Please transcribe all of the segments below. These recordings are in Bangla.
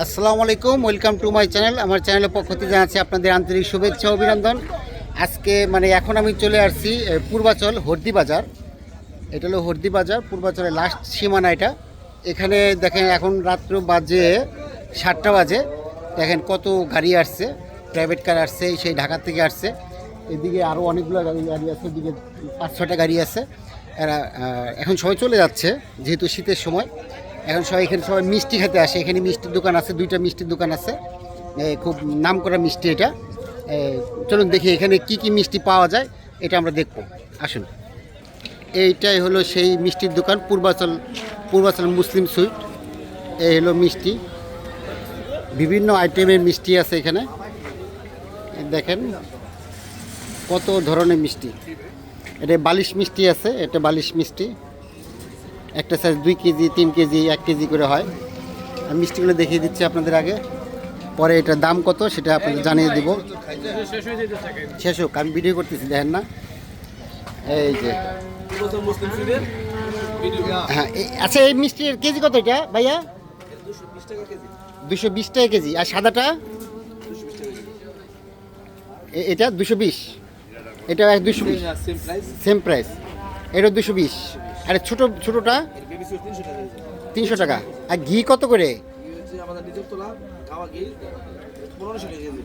আসসালামু আলাইকুম, ওয়েলকাম টু মাই চ্যানেল। আমার চ্যানেলের পক্ষ থেকে জানাচ্ছি আপনাদের আন্তরিক শুভেচ্ছা, অভিনন্দন। আজকে মানে এখন আমি চলে আসছি পূর্বাচল হর্দি বাজার। এটা হলো হর্দি বাজার, পূর্বাচলের লাস্ট সীমানা এটা। এখানে দেখেন এখন রাত্র বাজে সাতটা বাজে। দেখেন কত গাড়ি আসছে প্রাইভেট কার আসছে, সেই ঢাকা থেকে আসছে। এদিকে আরও অনেকগুলো গাড়ি গাড়ি আছে, এদিকে পাঁচ ছটা গাড়ি আছে। এরা এখন সবাই চলে যাচ্ছে, যেহেতু শীতের সময়। এখন সবাই এখানে সবাই মিষ্টি খেতে আসে। এখানে মিষ্টির দোকান আছে, দুইটা মিষ্টির দোকান আছে। খুব নাম করা মিষ্টি এটা। চলুন দেখি এখানে কি কি মিষ্টি পাওয়া যায়, এটা আমরা দেখব। আসুন। এইটাই হলো সেই মিষ্টির দোকান, পূর্বাচল পূর্বাচল মুসলিম সুইট। এই হলো মিষ্টি। বিভিন্ন আইটেমের মিষ্টি আছে এখানে। দেখেন কত ধরনের মিষ্টি। এটা বালিশ মিষ্টি আছে, এটা বালিশ মিষ্টি। একটা সাইজ দুই কেজি তিন কেজি এক কেজি করে হয়। আমি মিষ্টিগুলো দেখিয়ে দিচ্ছি আপনাদের আগে। পরে এটার দাম কত সেটা আপনাদের জানিয়ে দিব। শেষ হোক আমি ভিডিও করতেছি দেখেন না। এই যে। হ্যাঁ আচ্ছা এই মিষ্টির কেজি কত এটা ভাইয়া? দুশো বিশ টাকা কেজি। আর সাদাটা? এটা দুশো বিশ। এটা দুশো বিশ। সেম প্রাইস এটা দুশো বিশ। আর ছোটো ছোটোটা? তিনশো টাকা। আর ঘি কত করে?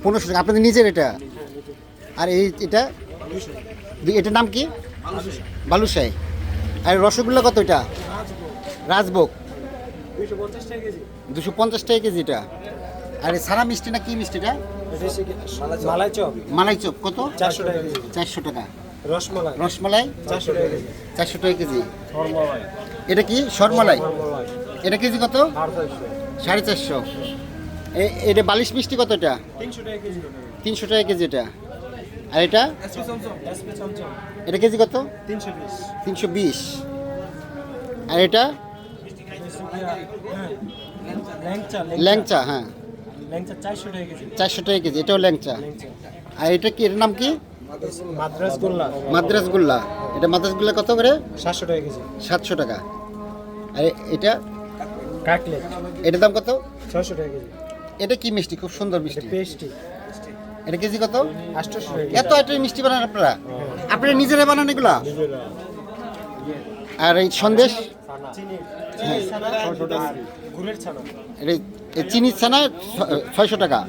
পনেরোশো টাকা। আপনাদের নিজের এটা? আর এই এটা? এটার নাম কি? বালুশাই। আর রসগোল্লা কত এটা? রাজভোগ। দুশো পঞ্চাশ টাকা কেজি এটা। আর সারা মিষ্টি না কি মিষ্টিটা? মালাই চপ। মালাই চপ। কত? চারশো টাকা চারশো টাকা। রসমালাই। রসমালাই চারশো টাকা কেজি। এটা কি? শর্মালাই? এটা কেজি কত? সাড়ে চারশো। এটা বালিশ মিষ্টি কত এটা? তিনশো টাকা কেজি এটা। আর এটা? এটা কেজি কত? তিনশো বিশ। আর এটা? ল্যাংচা। হ্যাঁ। চারশো টাকা কেজি। এটাও ল্যাংচা। আর এটা কি এটার নাম কি? মাদ্রাসগুল্লা। এটা মাদ্রাসগুল্লা কত করে? সাতশো টাকা কেজি। সাতশো টাকা। আর এটা? কাটলেট। এটার দাম কত? ছশো টাকা কেজি। এটা কি মিষ্টি? খুব সুন্দর মিষ্টি। পেস্টি। এটা কেজি কত? এত আইটেম মিষ্টি বানান আপনারা? আপনারা নিজেরা বানান এগুলা? আর এই সন্দেশ? চিনি। ছশো টাকা। গুড়ের ছানা? এটা এই চিনির ছানা ছয়শো টাকা।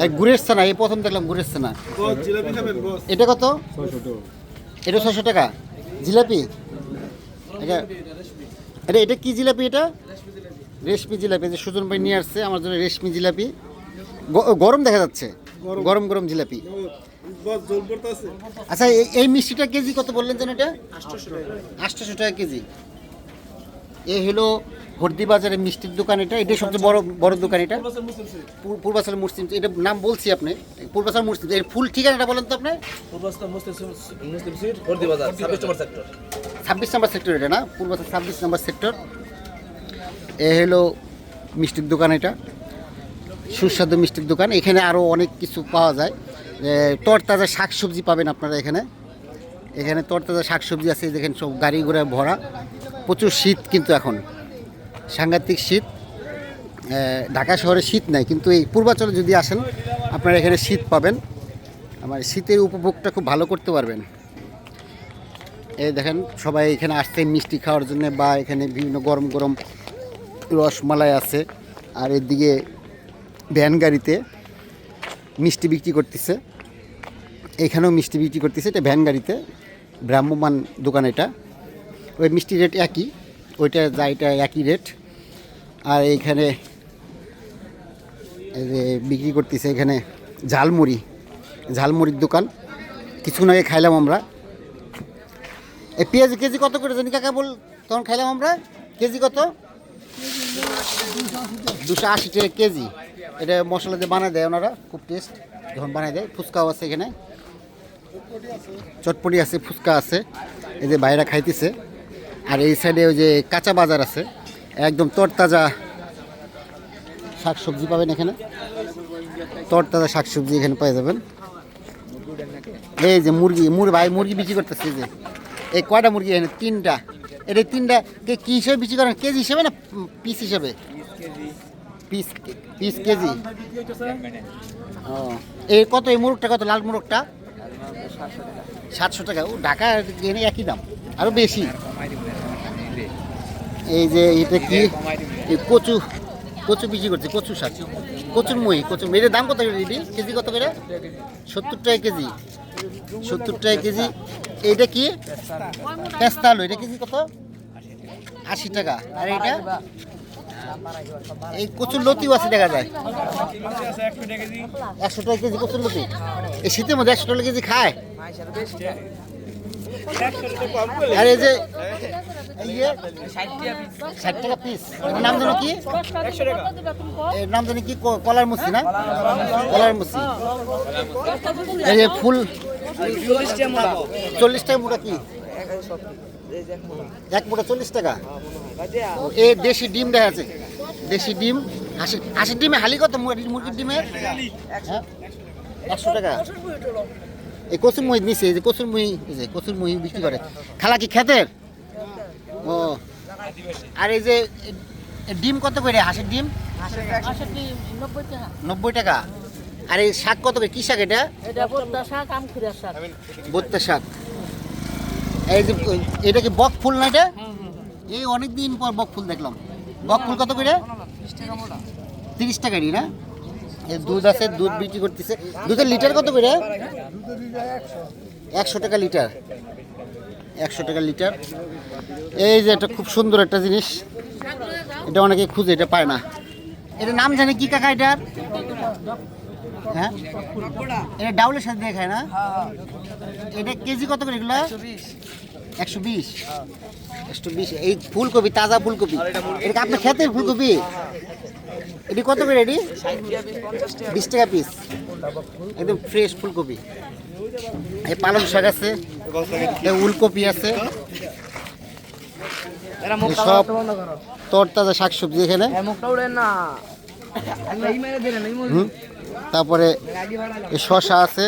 আর গুড়ের ছানা এই প্রথম দেখলাম গুড়ের ছানা। বস জিলাপি খাবেন বস এটা কত? এটা ছশো টাকা। জিলাপি? এটা এটা এটা কি জিলাপি এটা? রেশমি জিলাপি যে সুজন ভাই নিয়ে আসছে আমার জন্য রেশমি জিলাপি। গ- গরম দেখা যাচ্ছে। গরম। গরম জিলাপি। আচ্ছা এই- এই মিষ্টিটা কেজি কত বললেন যেন এটা? আটশোশো টাকা। আটশোশো টাকা কেজি। এই হলো হর্দি বাজারে মিষ্টির দোকান এটা? এটাই সবচেয়ে বড় বড় দোকান এটা? পূর্বাচল মুসলিম এটা নাম বলছি আপনি। পূর্বাচল মুসলিম এর ফুল ঠিকানাটা বলেন তো আপনি। পূর্বাস্ত মুসলিম মুসলিম সুইট হলদি বাজার ছাব্বিশ নম্বর সেক্টর ছাব্বিশ নম্বর সেক্টর এটা না? পূর্বাচল ছাব্বিশ নম্বর সেক্টর এ হলো মিষ্টির দোকান এটা। সুস্বাদু মিষ্টির দোকান। এখানে আরও অনেক কিছু পাওয়া যায়। তরতাজা শাক সবজি পাবেন আপনারা এখানে। এখানে তরতাজা শাক সবজি আছে দেখেন সব গাড়ি ঘোড়ায় ভরা। প্রচুর শীত কিন্তু এখন। সাংঘাতিক শীত ঢাকা শহরে শীত নাই, কিন্তু এই পূর্বাচলে যদি আসেন, আপনারা এখানে শীত পাবেন। আমার শীতের উপভোগটা খুব ভালো করতে পারবেন। এই দেখেন, সবাই এখানে আসছে মিষ্টি খাওয়ার জন্য বা এখানে বিভিন্ন গরম গরম রসমালাই আছে। আর এদিকে ভ্যান গাড়িতে মিষ্টি বিক্রি করতেছে। এখানেও মিষ্টি বিক্রি করতেছে, এটা ভ্যান গাড়িতে ভ্রাম্যমান দোকান এটা। ওই মিষ্টি রেট একই, ওইটা যা, এটা একই রেট। আর এইখানে বিক্রি করতেছে এখানে ঝালমুড়ি, ঝালমুড়ির দোকান। কিছুক্ষণ আগে খাইলাম আমরা। এই পেঁয়াজ কেজি কত করে জানি কাকা বল? তখন খাইলাম আমরা। কেজি কত? দুশো আশি টাকা কেজি। এটা মশলা দিয়ে বানায় দেয় ওনারা, খুব টেস্ট যখন বানায় দেয়, ফুচকাও আছে এখানে। চটপটি আছে, ফুচকা আছে। এই যে বাইরা খাইতেছে। আর এই সাইডে ওই যে কাঁচা বাজার আছে। একদম তরতাজা শাক সবজি পাবেন এখানে। তরতাজা শাক সবজি এখানে পেয়ে যাবেন। এই যে মুরগি, মুর ভাই মুরগি বিক্রি করতেছে যে। এই কয়টা মুরগি এখানে? তিনটা। এটা তিনটা কে কী হিসেবে বিক্রি করেন? কেজি হিসেবে না পিস হিসেবে? Piece piece KG. ও, এই কত এই মুরগটা কত? লাল মুরগটা? সাতশো টাকা। ও ঢাকা একই দাম আরও বেশি। এই যে এটা কি? কচু কচু বিক্রি করছে, কচু শাক। কচুর মই, কচু এটার দাম কত করে দিদি কেজি কত করে? সত্তর টাকা কেজি। সত্তর টাকা কেজি। এইটা কি? পেস্তা আলু। এটা কেজি কত? আশি টাকা। আর এটা এই কচুর লতিও আছে, দেখা যায়। একশো টাকা কেজি কচুর লতি। এই শীতের মধ্যে একশো টাকা কেজি খায়। আর এই যে ষাট টাকা পিস নাম কি? নাম জানি কি? কলার না? কলার ফুল। চল্লিশ টাকা কি? এক চল্লিশ টাকা। এ দেশি ডিম দেখা আছে দেশি ডিম। হাসি হাসির ডিমে হালি কত? মুরগির ডিমে? হ্যাঁ? একশো টাকা। এই কচুর মুহি নিচে এই যে কচুর মুহি যে কচুর মুহি বিক্রি করে। খালা কি খেতের? ও। আর এই যে ডিম কত করে? হাঁসের ডিম? নব্বই টাকা। আর এই শাক কত করে? কি শাক এটা? বত্তা শাক। এই যে, এটা কি বক ফুল না এটা? এই অনেক দিন পর বক ফুল দেখলাম। বক ফুল কত করে? তিরিশ টাকারই না? দুধ আছে, দুধ বিক্রি করতেছে। দুধের লিটার কত করে? একশো টাকা লিটার। একশো টাকা লিটার। এই যে এটা খুব সুন্দর একটা জিনিস। এটা অনেকে খুঁজে, এটা পায় না। এটা নাম জানে কি কাকা এটার? হ্যাঁ? এটা ডাউলের সাথে দিয়ে খায় না? এটা কেজি কত করে এগুলো? একশো বিশ। একশো বিশ। এই ফুলকপি, তাজা ফুলকপি। এটা আপনার খেতে ফুলকপি? এটি কত করে এটি? বিশ টাকা পিস একদম ফ্রেশ ফুলকপি। এই পালং শাক আছে এই উলকপি আছে। এই সব তরতাজা শাক সবজি এখানে তারপরে এই শশা আছে।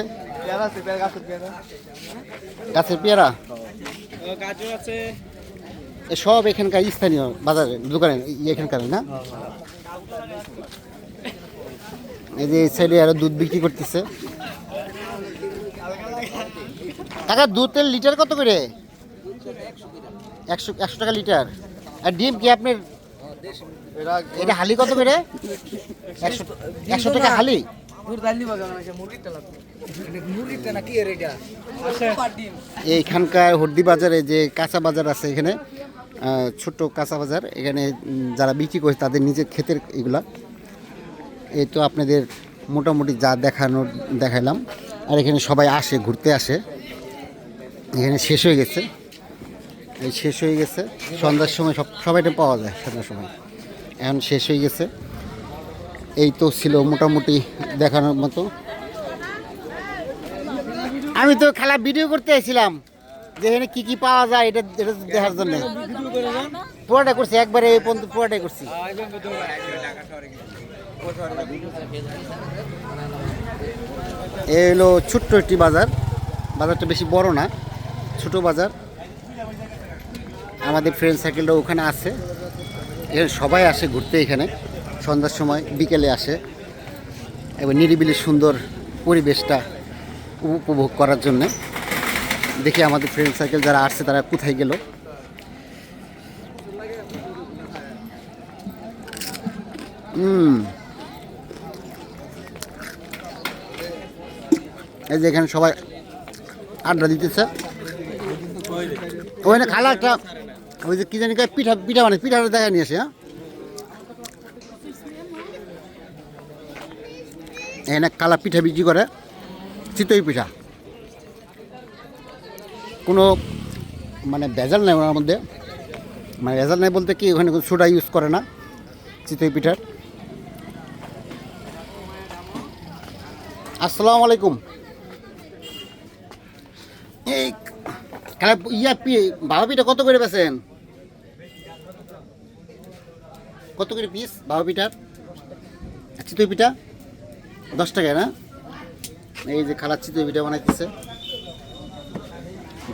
গাছের পেয়ারা। সব এখানকার স্থানীয় বাজারে দোকানে এখানকার না? এই যে সাইডে আরও দুধ বিক্রি করতেছে। কাকা, দুধের লিটার কত করে? একশো একশো টাকা লিটার। আর ডিম কি আপনার এটা হালি কত করে? একশো টাকা হালি? এইখানকার হর্দি বাজারে যে কাঁচা বাজার আছে এখানে ছোট্ট কাঁচা বাজার, এখানে যারা বিক্রি করে তাদের নিজের ক্ষেতের এগুলা। এই তো আপনাদের মোটামুটি যা দেখানো দেখালাম আর এখানে সবাই আসে, ঘুরতে আসে। এখানে শেষ হয়ে গেছে। এই শেষ হয়ে গেছে। সন্ধ্যার সময় সব সবাইটা পাওয়া যায় সন্ধ্যার সময়। এখন শেষ হয়ে গেছে। এই তো ছিল মোটামুটি দেখানোর মতো। আমি তো খেলা ভিডিও করতে এসেছিলাম যে এখানে কী কী পাওয়া যায়, এটা এটা দেখার জন্য। পুরোটা করছি, একবারে এই পর্যন্ত পুরোটাই করছি। এই হলো ছোট্ট একটি বাজার। বাজারটা বেশি বড় না, ছোট বাজার। আমাদের ফ্রেন্ড সার্কেলটা ওখানে আছে। এখানে সবাই আসে ঘুরতে এখানে, সন্ধ্যার সময়, বিকেলে আসে। এবং নিরিবিলি সুন্দর পরিবেশটা উপভোগ করার জন্যে। দেখি আমাদের ফ্রেন্ড সার্কেল যারা আসছে, তারা কোথায় গেল। হুম এই যে এখানে সবাই আড্ডা দিতেছে। ওখানে খালা একটা, ওই যে কি জানি পিঠা পিঠা মানে পিঠাটা দেখা নিয়ে আসে হ্যাঁ? এখানে কালা পিঠা বিক্রি করে, চিতই পিঠা। কোনো মানে ভেজাল নেই ওনার মধ্যে। মানে ভেজাল নেই বলতে কি, ওখানে কোনো সোডা ইউজ করে না, চিতই পিঠার। আসসালামু আলাইকুম এই খালা ইয়া পি বাবা পিঠা কত করে বেছেন কত করে পিস বাবা পিঠার? চিতই পিঠা? দশ টাকা, না? এই যে খালা চিতই পিঠা বানাইতেছে।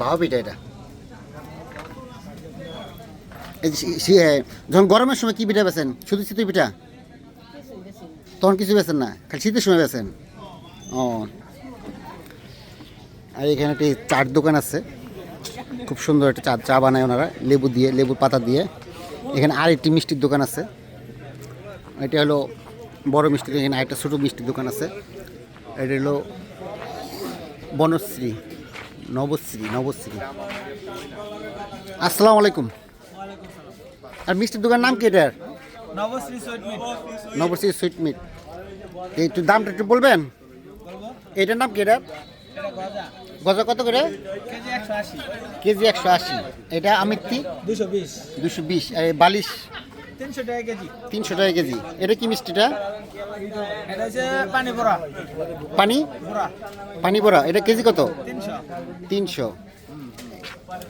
বাবা পিঠা এটা। এই যখন গরমের সময় কি পিঠা বেছেন শুধু চিতই পিঠা? তখন কিছু বেছেন না, খালি শীতের সময় বেছেন ও। আর এখানে একটি চার দোকান আছে। খুব সুন্দর একটা চা চা বানায় ওনারা লেবু দিয়ে লেবুর পাতা দিয়ে। এখানে আর একটি মিষ্টির দোকান আছে। এটা হলো বড় মিষ্টি এখানে আরেকটা ছোটো মিষ্টির দোকান আছে। এটা হলো বনশ্রী নবশ্রী নবশ্রী। আসসালামু আলাইকুম। আর মিষ্টির দোকান নাম কি এটার? Nabashree sweet meat Nabashree sweet meat একটু দামটা একটু বলবেন? এটার নাম কি এটা এটা গজা কত করে? কেজি একশো আশি। এটা আমিত্তি দুশো বিশ। দুশো বিশ। বালিশ? তিনশো টাকা কেজি। তিনশো টাকা কেজি। এটা কি মিষ্টিটা? পানি ভরা পানি? পানি বড়া। এটা কেজি কত? তিনশো।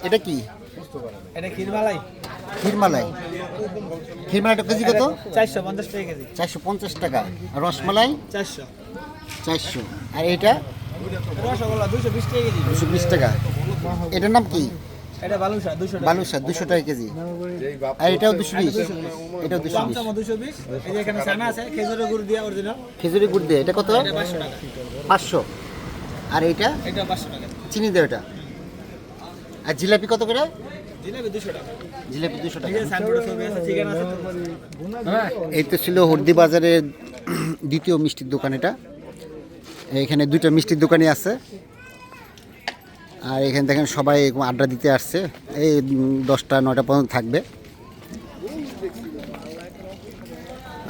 এটা কি? এটা ক্ষীরমালাই। ক্ষীরমালাই। ক্ষীরমালাইটা কেজি কত? চারশো পঞ্চাশ টাকা কেজি। চারশো পঞ্চাশ টাকা। রসমালাই? চারশো। চারশো। আর এটা দুশো বিশ টাকা এটার নাম কি? এটা বালুসা দুশো বালুসা দুশো টাকা কেজি। আর এটাও দুশো বিশ। এটাও দুশো বিশ। চমচমও দুশো বিশ। এখানে ছানা আছে খেজুরের গুড় দিয়ে অরিজিনাল খেজুরি গুড় দিয়ে। এটা কত? পাঁচশো আর এইটা? এটা পাঁচশো টাকা। চিনি দেয় ওটা আর জিলাপি কত করে? জিলাপি দুশো টাকা। এই তো ছিল হর্দি বাজারের দ্বিতীয় মিষ্টির দোকান এটা। এখানে দুইটা মিষ্টির দোকানই আছে। আর এখানে দেখেন সবাই আড্ডা দিতে আসছে। এই দশটা, নয়টা পর্যন্ত থাকবে।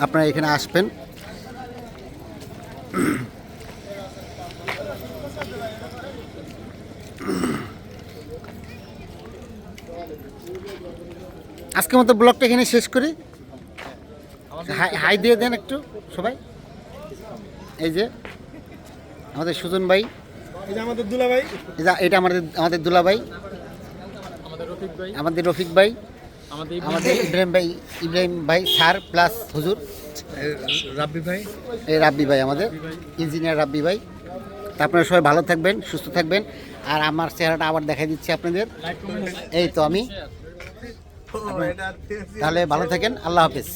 আপনারা এখানে আসবেন। আজকের মতো ব্লগটা এখানে শেষ করি। হাই দিয়ে দেন একটু সবাই। এই যে। আমাদের সুজন ভাই। আমাদের দুলা ভাই। এটা আমাদের আমাদের দুলা ভাই। আমাদের রফিক ভাই। আমাদের ইব্রাহিম ভাই। ইব্রাহিম ভাই স্যার প্লাস হুজুর। রাব্বি ভাই। এই রাব্বি ভাই আমাদের ইঞ্জিনিয়ার রাব্বি ভাই। তা আপনারা সবাই ভালো থাকবেন সুস্থ থাকবেন। আর আমার চেহারাটা আবার দেখাই দিচ্ছি আপনাদের। এই তো আমি। তাহলে ভালো থাকেন আল্লাহ হাফেজ।